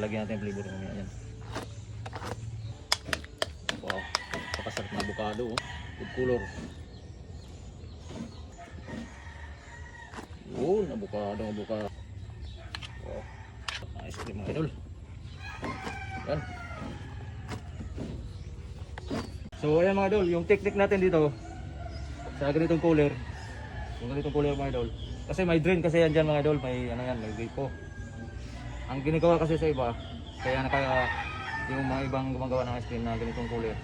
lalagyan natin yung flavor mamaya yan. Wow, pakasarap na avocado oh. Good color. Yun, avocado, avocado. Wow, ice cream mga idol. Yan. So ayan mga idol, yung technique natin dito sa ganitong cooler, yung ganitong cooler mga idol. Kasi may drain kasi yan dyan mga idol, may ano yan, may gripo. Ang ginagawa kasi sa iba, kaya naka yung mga ibang gumagawa ng ice cream na ganitong cooler.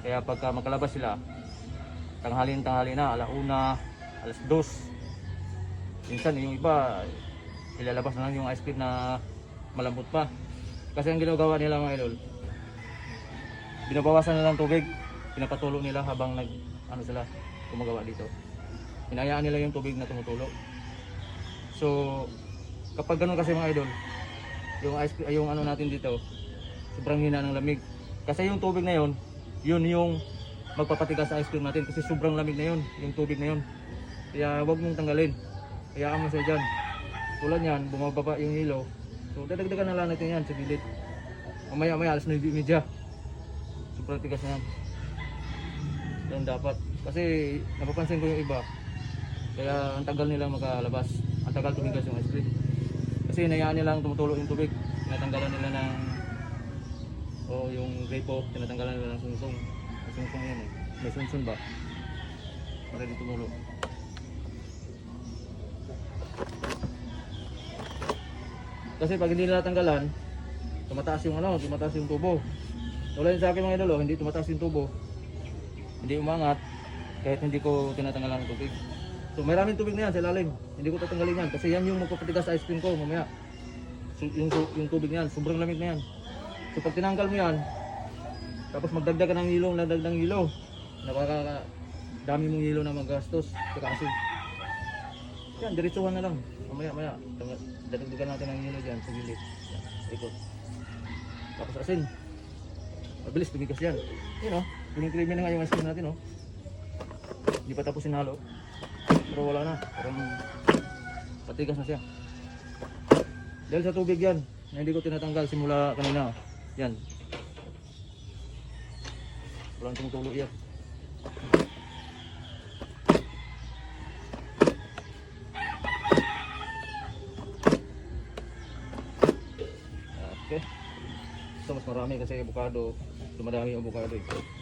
Kaya pagka makalabas sila, tanghalin tanghali na, alauna, alas dos. Minsan yung iba, ilalabas na lang yung ice cream na malambot pa. Kasi ang ginagawa nila mga idol, binabawasan na lang tubig, pinapatulo nila habang nag ano sila gumagawa dito. Hinayaan nila yung tubig na tumutulo. So, kapag ganun kasi mga idol, yung ice cream, yung ano natin dito, sobrang hina ng lamig. Kasi yung tubig na yon, yun yung magpapatigas sa ice cream natin kasi sobrang lamig na yun, yung tubig na yun. Kaya wag mong tanggalin. Hayaan mo siya dyan. Tulad yan, bumababa yung hilo. So dadagdagan na lang natin yan sa gilid. Mamaya maya alas 9.30. Sobrang tigas na yan. Yan dapat. Kasi napapansin ko yung iba. Kaya ang tagal nila makalabas. Ang tagal tumigas yung ice cream. Kasi hinayaan nilang tumutulo yung tubig. Tinatanggalan nila ng o yung grape tinatanggalan nila ng sunsong. May sunsong yan eh. May sunsong ba? Para di tumulo. Kasi pag hindi nila tanggalan, tumataas yung ano, tumataas yung tubo. Tulad sa akin mga idolo, hindi tumataas yung tubo. Hindi umangat kahit hindi ko tinatanggalan ng tubig. So maraming tubig na yan sa ilalim. Hindi ko tatanggalin yan kasi yan yung magpapatigas sa ice cream ko mamaya. So, yung, yung tubig na yan, sobrang lamig na yan. So pag tinanggal mo yan, tapos magdagdag ka ng hilo, nagdagdag ng hilo, nakaka dami mong hilo na magastos, saka asin. Yan, diretsuhan na lang. Mamaya, maya, dadagdagan natin ng hilo dyan sa gilid. Ikot. Tapos asin. Mabilis, tumigas yan. Yun o, creamy na nga yung ice cream natin o. Hindi pa tapos sinalo. Pero wala na, parang patigas na siya. Dahil sa tubig yan, na hindi ko tinatanggal simula kanina. Yan. Walang tumutulo yan. Okay. Ito mas marami kasi avocado. Dumadami yung avocado eh.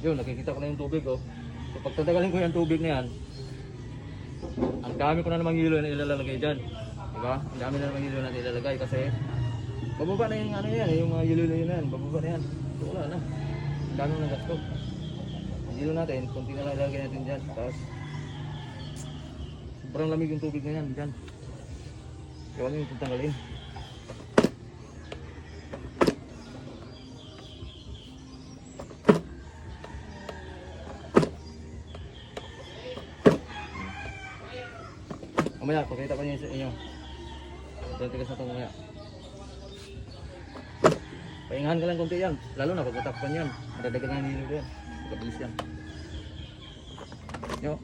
Yun, nakikita ko na yung tubig oh. So pag ko yung tubig na yan, ang dami ko na namang hilo na ilalagay dyan. Diba? Ang dami na namang hilo na ilalagay kasi bababa na yung ano yan, yung mga hilo na yan, bababa na yan. So wala na. Ang dami na gasto. Ang hilo natin, kunti na lang ilalagay natin dyan. Tapos, sobrang lamig yung tubig na yan dyan. Kaya wala yung tanggalin. Mamaya, pakita ko niyo sa inyo. Ito tigas na ito mamaya. Pahingahan ka lang konti yan. Lalo na pag matakpan yan. Madadagan ng nilo yan. Pagkabilis yan. Yo,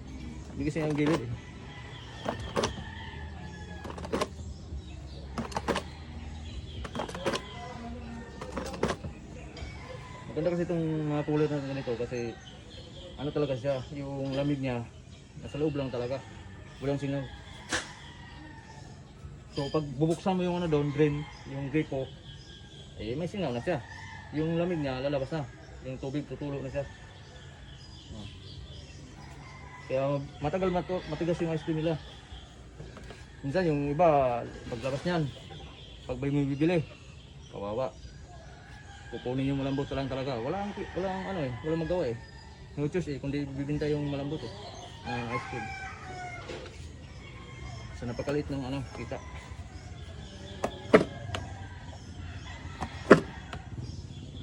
bigis yung gilid eh. Maganda kasi itong mga kulay na ganito kasi ano talaga siya, yung lamig niya nasa loob lang talaga. Walang singaw. So pag bubuksan mo yung ano doon, drain, yung gripo, eh may singaw na siya. Yung lamig niya lalabas na. Yung tubig tutulo na siya. Oh. Kaya matagal mato, matigas yung ice cream nila. Minsan yung iba, paglabas niyan, pag may bibili, kawawa. Kukunin yung malambot lang talaga. Wala ang, wala ang ano eh, wala magawa eh. No choice eh, kundi bibinta yung malambot eh, na ice cream. So napakaliit ng ano, kita.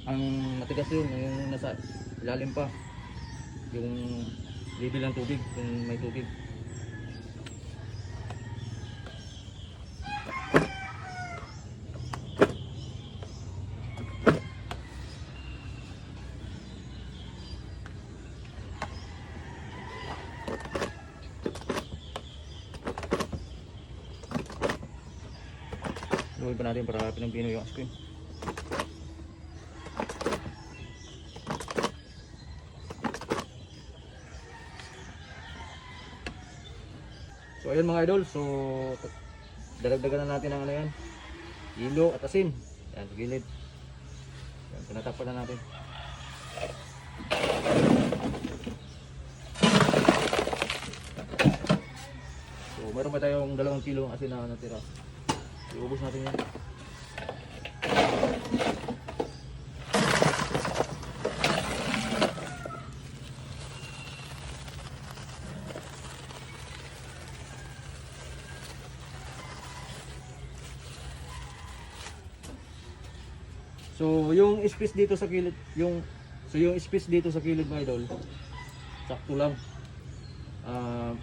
Ang matigas yun, yung nasa ilalim pa. Yung level ng tubig, kung may tubig. Luwin pa natin para pinagbino yung ice cream. So ayun mga idol, so daragdagan na natin ang ano yan. Ilo at asin. Yan, gilid. Yan, tinatapan na natin. So meron pa tayong dalawang kilo asin na natira. Iubos natin yan. So, yung space dito sa kilid, yung so yung space dito sa kilid mga idol, sakto lang. Ah,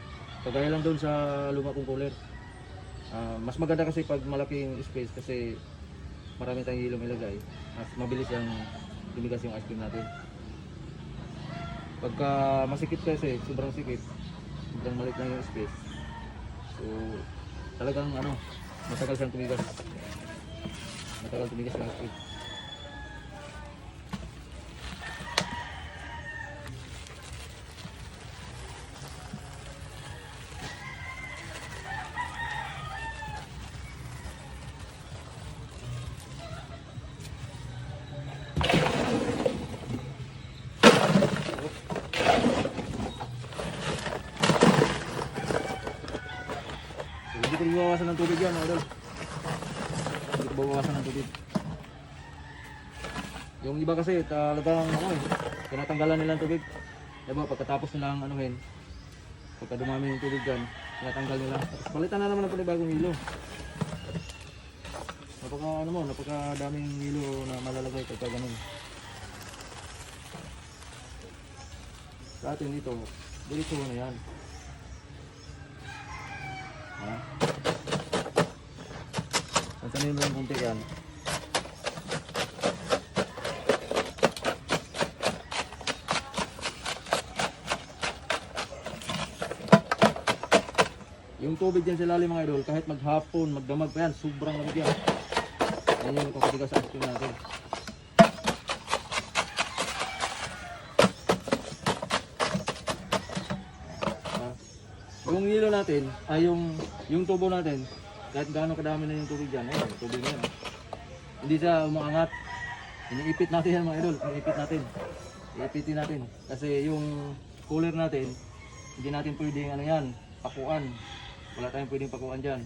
kagaya lang doon sa luma kong cooler. Ah, mas maganda kasi pag malaking space kasi marami tayong ilong ilagay. Mas mabilis yung lumigas yung ice cream natin. Pagka masikip kasi, sobrang sikip, sobrang maliit lang yung space. So, talagang ano, matagal siyang tumigas. Matagal tumigas yung ice cream. Ko babawasan ng tubig yan, idol. Hindi ko babawasan ng tubig. Yung iba kasi talagang ano eh, tinatanggalan nila ng tubig. Diba, pagkatapos nilang anuhin, pagka dumami yung tubig dyan, tinatanggal nila. Tapos palitan na naman ng panibagong hilo. Napaka ano mo, napaka daming hilo na malalagay pagka ganun. Sa atin dito, dito na yan. Tantanin mo lang kunti yan. Yung tubig dyan sa ilalim mga idol, kahit maghapon, magdamag pa yan, sobrang lamig yan. Yan yung kapatigas sa ice cream natin. Ha? Yung hilo natin, ay yung, yung tubo natin, kahit gaano kadami na yung tubig dyan, ayun, yung tubig na oh. Hindi siya umaangat. Iniipit natin yan mga idol, iniipit natin. Iipitin natin. Kasi yung cooler natin, hindi natin pwedeng ano yan, pakuan. Wala tayong pwedeng pakuan dyan.